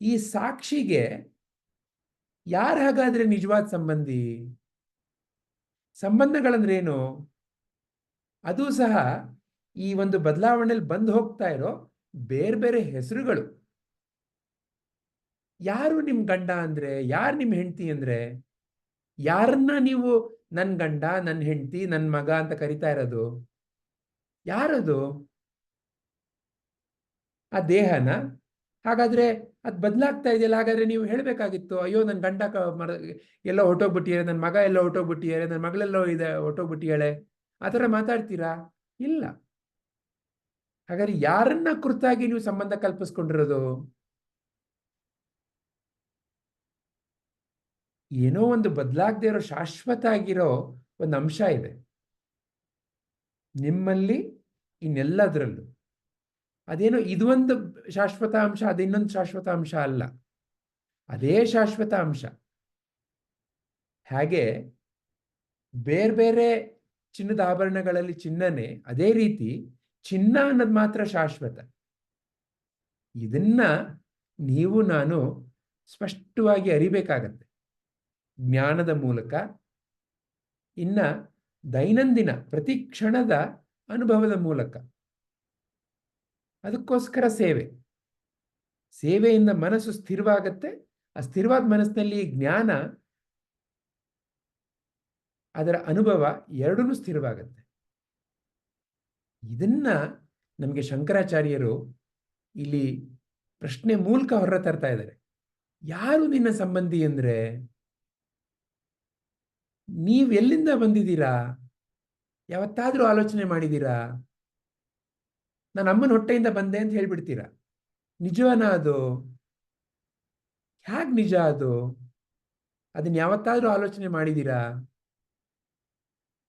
ಈ ಸಾಕ್ಷಿಗೆ ಯಾರು ಹಾಗಾದ್ರೆ ನಿಜವಾದ ಸಂಬಂಧಿ? ಸಂಬಂಧಗಳಂದ್ರೇನು? ಅದು ಸಹ ಈ ಒಂದು ಬದಲಾವಣೆಯಲ್ಲಿ ಬಂದು ಹೋಗ್ತಾ ಇರೋ ಬೇರೆ ಬೇರೆ ಹೆಸರುಗಳು. ಯಾರು ನಿಮ್ ಗಂಡ ಅಂದ್ರೆ? ಯಾರು ನಿಮ್ ಹೆಂಡತಿ ಅಂದ್ರೆ? ಯಾರನ್ನ ನೀವು ನನ್ನ ಗಂಡ ನನ್ನ ಹೆಂಡತಿ ನನ್ನ ಮಗ ಅಂತ ಕರಿತಾ ಇರೋದು? ಯಾರದು? ಆ ದೇಹನ? ಹಾಗಾದ್ರೆ ಅದು ಬದಲಾಗ್ತಾ ಇದೆಯಲ್ಲ, ಹಾಗಾದ್ರೆ ನೀವು ಹೇಳಬೇಕಾಗಿತ್ತು, ಅಯ್ಯೋ ನನ್ನ ಗಂಡ ಕ- ಮರ, ಎಲ್ಲ ಹೊಟ್ಟೋಗ್ಬಿಟ್ಟಿದ್ದಾರೆ ನನ್ನ ಮಗ ಎಲ್ಲ ಹೊಟ್ಟೋಗ್ಬಿಟ್ಟಿದ್ದಾರೆ ನನ್ನ ಮಗಳೆಲ್ಲೋ ಇದೆ ಹೊಟ್ಟೋಗ್ಬಿಟ್ಟಿಯಾಳೆ ಆ ಥರ ಮಾತಾಡ್ತೀರಾ? ಇಲ್ಲ. ಹಾಗಾದ್ರೆ ಯಾರನ್ನ ಕುರಿತಾಗಿ ನೀವು ಸಂಬಂಧ ಕಲ್ಪಿಸ್ಕೊಂಡಿರೋದು? ಏನೋ ಒಂದು ಬದಲಾಗದೇ ಇರೋ, ಶಾಶ್ವತ ಆಗಿರೋ ಒಂದು ಅಂಶ ಇದೆ. ನಿಮ್ಮಲ್ಲಿ, ಇನ್ನೆಲ್ಲದರಲ್ಲೂ. ಅದೇನೋ ಒಂದು ಶಾಶ್ವತ ಅಂಶ ಅದು ಇನ್ನೊಂದು ಶಾಶ್ವತ ಅಂಶ ಅಲ್ಲ. ಅದೇ ಶಾಶ್ವತ ಅಂಶ ಹಾಗೆ ಬೇರೆ ಬೇರೆ ಚಿನ್ನದ ಆಭರಣಗಳಲ್ಲಿ ಚಿನ್ನನೇ, ಅದೇ ರೀತಿ ಚಿನ್ನ ಅನ್ನೋದು ಮಾತ್ರ ಶಾಶ್ವತ. ಇದನ್ನ ನೀವು, ನಾನು ಸ್ಪಷ್ಟವಾಗಿ ಅರಿಬೇಕಾಗತ್ತೆ. ಜ್ಞಾನದ ಮೂಲಕ, ಇನ್ನ ದೈನಂದಿನ ಪ್ರತಿ ಕ್ಷಣದ ಅನುಭವದ ಮೂಲಕ. ಅದಕ್ಕೋಸ್ಕರ ಸೇವೆ. ಸೇವೆಯಿಂದ ಮನಸ್ಸು ಸ್ಥಿರವಾಗತ್ತೆ. ಆ ಸ್ಥಿರವಾದ ಮನಸ್ಸಿನಲ್ಲಿ ಜ್ಞಾನ, ಅದರ ಅನುಭವ ಎರಡೂ ಸ್ಥಿರವಾಗತ್ತೆ. ಇದನ್ನ ನಮಗೆ ಶಂಕರಾಚಾರ್ಯರು ಇಲ್ಲಿ ಪ್ರಶ್ನೆ ಮೂಲಕ ಹೊರ ತರ್ತಾ ಇದ್ದಾರೆ. ಯಾರು ನಿನ್ನ ಸಂಬಂಧಿ ಅಂದ್ರೆ? ನೀವೆಲ್ಲಿಂದ ಬಂದಿದ್ದೀರಾ? ಯಾವತ್ತಾದ್ರೂ ಆಲೋಚನೆ ಮಾಡಿದ್ದೀರಾ? ನಾನು ಅಮ್ಮನ ಹೊಟ್ಟೆಯಿಂದ ಬಂದೆ ಅಂತ ಹೇಳ್ಬಿಡ್ತೀರಾ? ನಿಜವನ ಅದು ಹ್ಯಾಗ್ ನಿಜ ಅದು? ಅದನ್ನ ಯಾವತ್ತಾದ್ರೂ ಆಲೋಚನೆ ಮಾಡಿದ್ದೀರಾ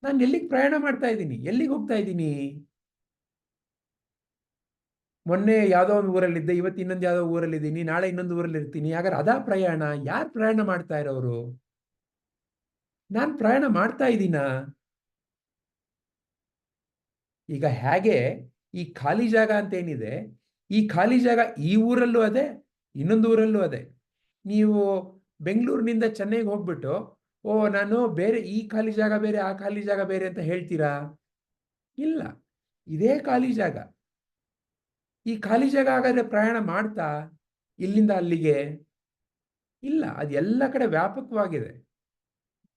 ನಾನು ಎಲ್ಲಿಗೆ ಪ್ರಯಾಣ ಮಾಡ್ತಾ ಇದ್ದೀನಿ? ಎಲ್ಲಿಗೆ ಹೋಗ್ತಾ ಇದ್ದೀನಿ? ಮೊನ್ನೆ ಯಾವುದೋ ಒಂದು ಊರಲ್ಲಿದ್ದೆ, ಇವತ್ತು ಇನ್ನೊಂದು ಯಾವುದೋ ಊರಲ್ಲಿದ್ದೀನಿ, ನಾಳೆ ಇನ್ನೊಂದು ಊರಲ್ಲಿ ಇರ್ತೀನಿ. ಹಾಗಾದ್ರೆ ಅದಾ ಪ್ರಯಾಣ? ಯಾರು ಪ್ರಯಾಣ ಮಾಡ್ತಾ ಇರೋರು? ನಾನು ಪ್ರಯಾಣ ಮಾಡ್ತಾ ಇದ್ದೀನಾ? ಈಗ ಹೇಗೆ ಈ ಖಾಲಿ ಜಾಗ ಅಂತ ಏನಿದೆ ಈ ಖಾಲಿ ಜಾಗ ಈ ಊರಲ್ಲೂ ಅದೇ, ಇನ್ನೊಂದು ಊರಲ್ಲೂ ಅದೇ. ನೀವು ಬೆಂಗಳೂರಿನಿಂದ ಚೆನ್ನೈಗೆ ಹೋಗ್ಬಿಟ್ಟು, ಓ, ನಾನು ಬೇರೆ ಈ ಖಾಲಿ ಜಾಗ ಬೇರೆ, ಆ ಖಾಲಿ ಜಾಗ ಬೇರೆ ಅಂತ ಹೇಳ್ತೀರಾ? ಇಲ್ಲ. ಇದೇ ಖಾಲಿ ಜಾಗ. ಈ ಖಾಲಿ ಜಾಗ ಹಾಗಾದ್ರೆ ಪ್ರಯಾಣ ಮಾಡ್ತಾ, ಇಲ್ಲಿಂದ ಅಲ್ಲಿಗೆ? ಇಲ್ಲ, ಅದು ಎಲ್ಲ ಕಡೆ ವ್ಯಾಪಕವಾಗಿದೆ.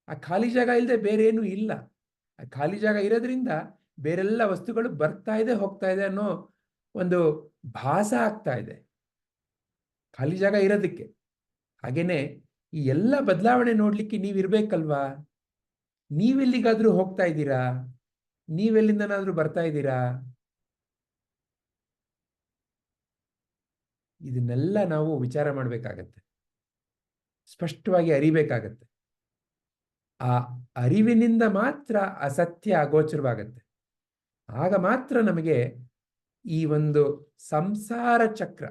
ಆ ಖಾಲಿ ಜಾಗ ಇಲ್ಲದೆ ಬೇರೆ ಏನೂ ಇಲ್ಲ. ಆ ಖಾಲಿ ಜಾಗ ಇರೋದ್ರಿಂದ ಬೇರೆಲ್ಲ ವಸ್ತುಗಳು ಬರ್ತಾ ಇದೆ, ಹೋಗ್ತಾ ಇದೆ ಅನ್ನೋ ಒಂದು ಭಾಸ ಆಗ್ತಾ ಇದೆ. ಖಾಲಿ ಜಾಗ ಇರೋದಕ್ಕೆ. ಹಾಗೇನೆ ಈ ಎಲ್ಲ ಬದಲಾವಣೆ ನೋಡ್ಲಿಕ್ಕೆ ನೀವಿರ್ಬೇಕಲ್ವಾ ನೀವೆಲ್ಲಿಗಾದ್ರೂ ಹೋಗ್ತಾ ಇದ್ದೀರಾ? ನೀವೆಲ್ಲಿಂದನಾದ್ರೂ ಬರ್ತಾ ಇದ್ದೀರಾ? ಇದನ್ನೆಲ್ಲ ನಾವು ವಿಚಾರ ಮಾಡಬೇಕಾಗತ್ತೆ. ಸ್ಪಷ್ಟವಾಗಿ ಅರಿಬೇಕಾಗತ್ತೆ. ಆ ಅರಿವಿನಿಂದ ಮಾತ್ರ ಅಸತ್ಯ ಅಗೋಚರವಾಗತ್ತೆ ಆಗ ಮಾತ್ರ ನಮಗೆ ಈ ಒಂದು ಸಂಸಾರ ಚಕ್ರ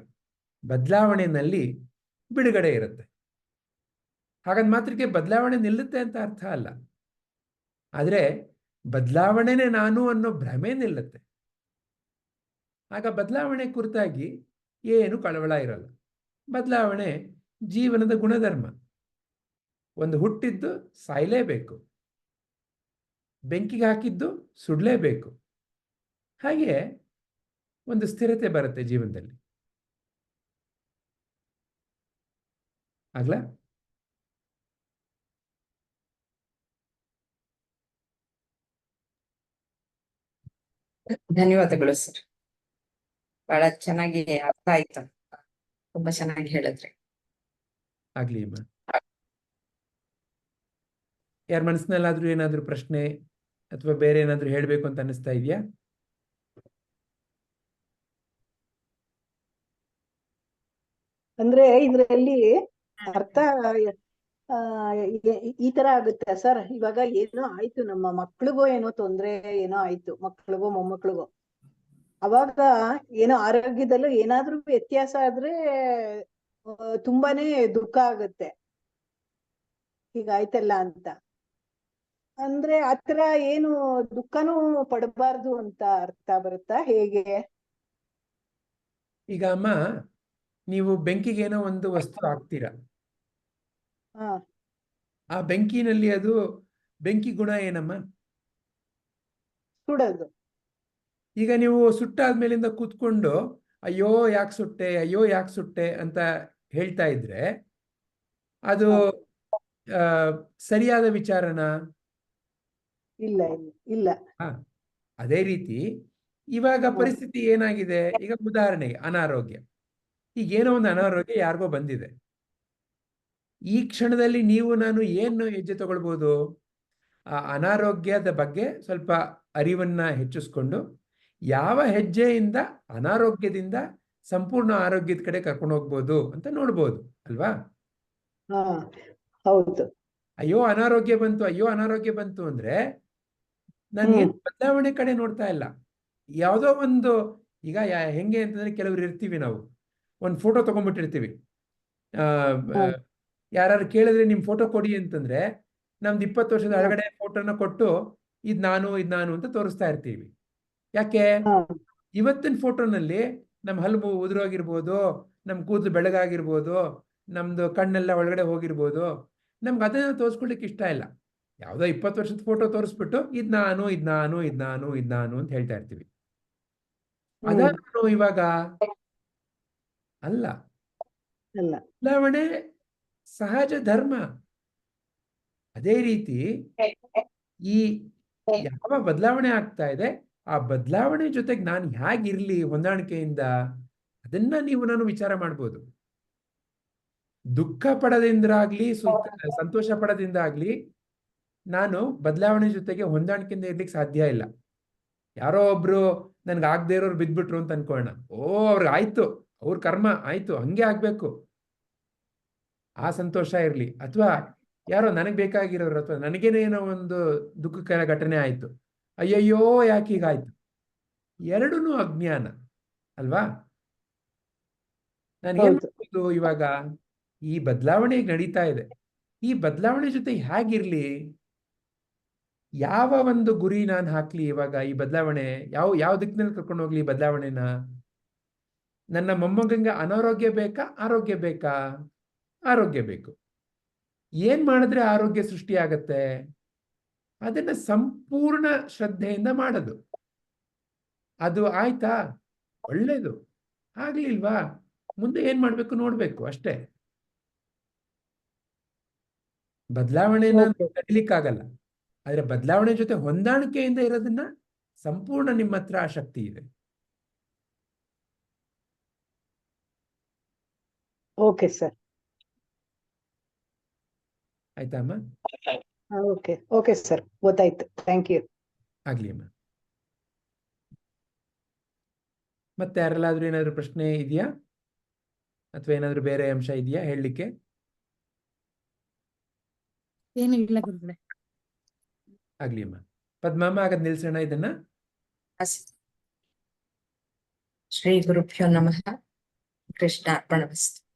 ಬದಲಾವಣೆಯಲ್ಲಿ ಬಿಡುಗಡೆ ಇರುತ್ತೆ. ಹಾಗಂದ್ ಮಾತ್ರಕ್ಕೆ ಬದಲಾವಣೆ ನಿಲ್ಲುತ್ತೆ ಅಂತ ಅರ್ಥ ಅಲ್ಲ. ಆದರೆ ಬದಲಾವಣೆನೇ ನಾನು ಅನ್ನೋ ಭ್ರಮೆ ನಿಲ್ಲುತ್ತೆ. ಆಗ ಬದಲಾವಣೆ ಕುರಿತಾಗಿ ಏನು ಕಳವಳ ಇರಲ್ಲ. ಬದಲಾವಣೆ ಜೀವನದ ಗುಣಧರ್ಮ. ಒಂದು ಹುಟ್ಟಿದ್ದು ಸಾಯಲೇಬೇಕು. ಬೆಂಕಿಗೆ ಹಾಕಿದ್ದು ಸುಡಲೇಬೇಕು. ಹಾಗೆ ಒಂದು ಸ್ಥಿರತೆ ಬರುತ್ತೆ ಜೀವನದಲ್ಲಿ. ಆಗ್ಲಾ? ಧನ್ಯವಾದಗಳು ಸರ್. ಬಹಳ ಚೆನ್ನಾಗಿ ಅರ್ಥ ಆಯ್ತು. ತುಂಬಾ ಚೆನ್ನಾಗಿ ಹೇಳಿದ್ರಿ. ಆಗ್ಲಿ ಅಮ್ಮ. ಯಾರ ಮನಸ್ಸಿನಲ್ಲಾದ್ರೂ ಏನಾದ್ರೂ ಪ್ರಶ್ನೆ ಅಥವಾ ಬೇರೆ ಏನಾದ್ರೂ ಹೇಳ್ಬೇಕು ಅಂತ ಅನಿಸ್ತಾ ಇದೆಯಾ? ಅಂದ್ರೆ ಇದ್ರಲ್ಲಿ ಅರ್ಥ ಆ, ಈ- ಈ ತರ ಆಗುತ್ತೆ ಸರ್. ಇವಾಗ ಏನೋ ಆಯ್ತು ನಮ್ಮ ಮಕ್ಳಿಗೂ ಏನೋ ತೊಂದ್ರೆ ಏನೋ ಆಯ್ತು ಮಕ್ಳಿಗೋ ಮೊಮ್ಮಕ್ಳಿಗೋ. ಅವಾಗ ಏನೋ ಆರೋಗ್ಯದಲ್ಲೂ ಏನಾದ್ರೂ ವ್ಯತ್ಯಾಸ ಆದ್ರೆ ತುಂಬಾನೇ ದುಃಖ ಆಗುತ್ತೆ. ಹೀಗಾಯ್ತಲ್ಲ ಅಂತ. ಅಂದ್ರೆ ಆತರ ಏನು ದುಃಖನೂ ಪಡಬಾರ್ದು ಅಂತ ಅರ್ಥ ಬರುತ್ತಾ ಹೇಗೆ? ಈಗ ಅಮ್ಮ ನೀವು ಬೆಂಕಿಗೆ ಏನೋ ಒಂದು ವಸ್ತು ಹಾಕ್ತೀರಾ? ಆ ಬೆಂಕಿನಲ್ಲಿ ಅದು ಬೆಂಕಿ ಗುಣ ಏನಮ್ಮ? ಸುಡೋದು. ಈಗ ನೀವು ಸುಟ್ಟಾದ್ಮೇಲಿಂದ ಕೂತ್ಕೊಂಡು ಅಯ್ಯೋ ಯಾಕೆ ಸುಟ್ಟೆ? ಅಯ್ಯೋ ಯಾಕೆ ಸುಟ್ಟೆ? ಅಂತ ಹೇಳ್ತಾ ಇದ್ರೆ ಅದು ಸರಿಯಾದ ವಿಚಾರನಾ? ಇಲ್ಲ ಇಲ್ಲ ಇಲ್ಲ. ಅದೇ ರೀತಿ ಇವಾಗ ಪರಿಸ್ಥಿತಿ ಏನಾಗಿದೆ? ಈಗ ಉದಾಹರಣೆಗೆ ಅನಾರೋಗ್ಯ. ಈಗ ಏನೋ ಒಂದು ಅನಾರೋಗ್ಯ ಯಾರಿಗೋ ಬಂದಿದೆ. ಈ ಕ್ಷಣದಲ್ಲಿ ನೀವು ನಾನು ಏನು ಹೆಜ್ಜೆ ತಗೊಳ್ಬೋದು? ಆ ಅನಾರೋಗ್ಯದ ಬಗ್ಗೆ ಸ್ವಲ್ಪ ಅರಿವನ್ನ ಹೆಚ್ಚಿಸ್ಕೊಂಡು ಯಾವ ಹೆಜ್ಜೆಯಿಂದ ಅನಾರೋಗ್ಯದಿಂದ ಸಂಪೂರ್ಣ ಆರೋಗ್ಯದ ಕಡೆ ಕರ್ಕೊಂಡು ಹೋಗ್ಬೋದು ಅಂತ ನೋಡ್ಬೋದು ಅಲ್ವಾ? ಹೌದು. ಅಯ್ಯೋ ಅನಾರೋಗ್ಯ ಬಂತು ಅಯ್ಯೋ ಅನಾರೋಗ್ಯ ಬಂತು ಅಂದ್ರೆ ನಾನು ಏನು ಬದಲಾವಣೆ ಕಡೆ ನೋಡ್ತಾ ಇಲ್ಲ. ಯಾವುದೋ ಒಂದು ಈಗ ಹೆಂಗೆ ಅಂತಂದ್ರೆ ಕೆಲವ್ರು ಇರ್ತೀವಿ ನಾವು. ಒಂದು ಫೋಟೋ ತಗೊಂಡ್ಬಿಟ್ಟಿರ್ತೀವಿ. ಯಾರು ಕೇಳಿದ್ರೆ ನಿಮ್ ಫೋಟೋ ಕೊಡಿ ಅಂತಂದ್ರೆ ನಮ್ದು ಇಪ್ಪತ್ತು ವರ್ಷದ ಒಳಗಡೆ ಫೋಟೋನ ಕೊಟ್ಟು ಇದ್ ನಾನು ಇದ್ ನಾನು ಅಂತ ತೋರಿಸ್ತಾ ಇರ್ತೀವಿ. ಯಾಕೆ? ಇವತ್ತಿನ ಫೋಟೋನಲ್ಲಿ ನಮ್ಮ ಹಲ್ಲು ಉದುರೋಗಿರ್ಬೋದು ನಮ್ ಕೂದಲು ಬೆಳಗಾಗಿರ್ಬೋದು ನಮ್ದು ಕಣ್ಣೆಲ್ಲ ಒಳಗಡೆ ಹೋಗಿರ್ಬೋದು ನಮ್ಗೆ ಅದನ್ನ ತೋರಿಸ್ಕೊಳ್ಲಿಕ್ಕೆ ಇಷ್ಟ ಇಲ್ಲ. ಯಾವುದೋ ಇಪ್ಪತ್ತು ವರ್ಷದ ಫೋಟೋ ತೋರಿಸ್ಬಿಟ್ಟು ಇದ್ ನಾನು ಇದ್ ನಾನು ಇದ್ ನಾನು ಇದ್ ನಾನು ಅಂತ ಹೇಳ್ತಾ ಇರ್ತೀವಿ. ಅದ ಇವಾಗ ಅಲ್ಲ. ಅಲ್ಲ. ಬದಲಾವಣೆ ಸಹಜ ಧರ್ಮ. ಅದೇ ರೀತಿ ಈ ಯಾವ ಬದಲಾವಣೆ ಆಗ್ತಾ ಇದೆ ಆ ಬದಲಾವಣೆ ಜೊತೆಗೆ ನಾನು ಹೇಗಿರ್ಲಿ ಹೊಂದಾಣಿಕೆಯಿಂದ ಅದನ್ನ ನೀವು ನಾನು ವಿಚಾರ ಮಾಡ್ಬೋದು. ದುಃಖ ಪಡದಿಂದಾಗ್ಲಿ ಸಂತೋಷ ಪಡದಿಂದಾಗ್ಲಿ ನಾನು ಬದಲಾವಣೆ ಜೊತೆಗೆ ಹೊಂದಾಣಿಕೆಯಿಂದ ಇರ್ಲಿಕ್ಕೆ ಸಾಧ್ಯ ಇಲ್ಲ. ಯಾರೋ ಒಬ್ರು ನನ್ಗೆ ಆಗದೆ ಇರೋರು ಬಿದ್ಬಿಟ್ರು ಅಂತ ಅನ್ಕೋಣ ಓ ಅವ್ರಿಗೆ ಆಯ್ತು. ಅವ್ರ ಕರ್ಮ ಆಯ್ತು ಹಂಗೆ ಆಗ್ಬೇಕು. ಆ ಸಂತೋಷ ಇರ್ಲಿ. ಅಥವಾ ಯಾರೋ ನನಗೆ ಬೇಕಾಗಿರೋರು ಅಥವಾ ನನಗೇನೇನೋ ಒಂದು ದುಃಖಕರ ಘಟನೆ ಆಯ್ತು. ಅಯ್ಯಯ್ಯೋ ಯಾಕೆ ಹೀಗಾಯ್ತು ಎರಡೂ ಅಜ್ಞಾನ ಅಲ್ವಾ? ನಾನು ಏನ್ ಇವಾಗ? ಈ ಬದಲಾವಣೆ ನಡೀತಾ ಇದೆ. ಈ ಬದಲಾವಣೆ ಜೊತೆ ಹೇಗಿರ್ಲಿ? ಯಾವ ಒಂದು ಗುರಿ ನಾನು ಹಾಕ್ಲಿ ಇವಾಗ ಈ ಬದಲಾವಣೆ? ಯಾವ ಯಾವ ದಿಕ್ಕಿನಲ್ಲಿ ಕರ್ಕೊಂಡು ಹೋಗ್ಲಿ ಈ ಬದಲಾವಣೆನ? ನನ್ನ ಮೊಮ್ಮಗಂಗೆ ಅನಾರೋಗ್ಯ ಬೇಕಾ? ಆರೋಗ್ಯ ಬೇಕಾ? ಆರೋಗ್ಯ ಬೇಕು. ಏನ್ ಮಾಡಿದ್ರೆ ಆರೋಗ್ಯ ಸೃಷ್ಟಿ ಆಗತ್ತೆ ಅದನ್ನ ಸಂಪೂರ್ಣ ಶ್ರದ್ಧೆಯಿಂದ ಮಾಡೋದು. ಅದು ಆಯ್ತಾ? ಒಳ್ಳೇದು. ಆಗ್ಲಿಲ್ವಾ? ಮುಂದೆ ಏನ್ ಮಾಡ್ಬೇಕು ನೋಡ್ಬೇಕು ಅಷ್ಟೇ. ಬದಲಾವಣೆನ. ತಡಿಲಿಕ್ಕಾಗಲ್ಲ ಆದ್ರೆ ಬದಲಾವಣೆ ಜೊತೆ ಹೊಂದಾಣಿಕೆಯಿಂದ ಇರೋದನ್ನ ಸಂಪೂರ್ಣ ನಿಮ್ಮ ಹತ್ರ ಆ ಶಕ್ತಿ ಇದೆ. Okay sir. ಆಯ್ತಾ ಅಮ್ಮ? ಓಕೆ ಓಕೆ ಸರ್ ಗೊತ್ತಾಯ್ತು ಥ್ಯಾಂಕ್ ಯು. ಆಗ್ಲಿ ಅಮ್ಮ. ಮತ್ತೆ ಯಾರೆಲ್ಲಾದ್ರೂ ಏನಾದ್ರು ಪ್ರಶ್ನೆ ಇದೆಯಾ? ಅಥವಾ ಏನಾದ್ರು ಬೇರೆ ಅಂಶ ಇದೆಯಾ ಹೇಳಲಿಕ್ಕೆ? ಏನು ಇಲ್ಲ ಗುರುಗಳೇ. ಆಗ್ಲಿ ಅಮ್ಮ. ಪದ್ಮಮ್ಮ ಆಗದ್ ನಿಲ್ಸೋಣ ಇದನ್ನ. ಶ್ರೀ ಗುರುಭ್ಯೋ ನಮಃ. ಕೃಷ್ಣಾರ್ಪಣಮಸ್ತು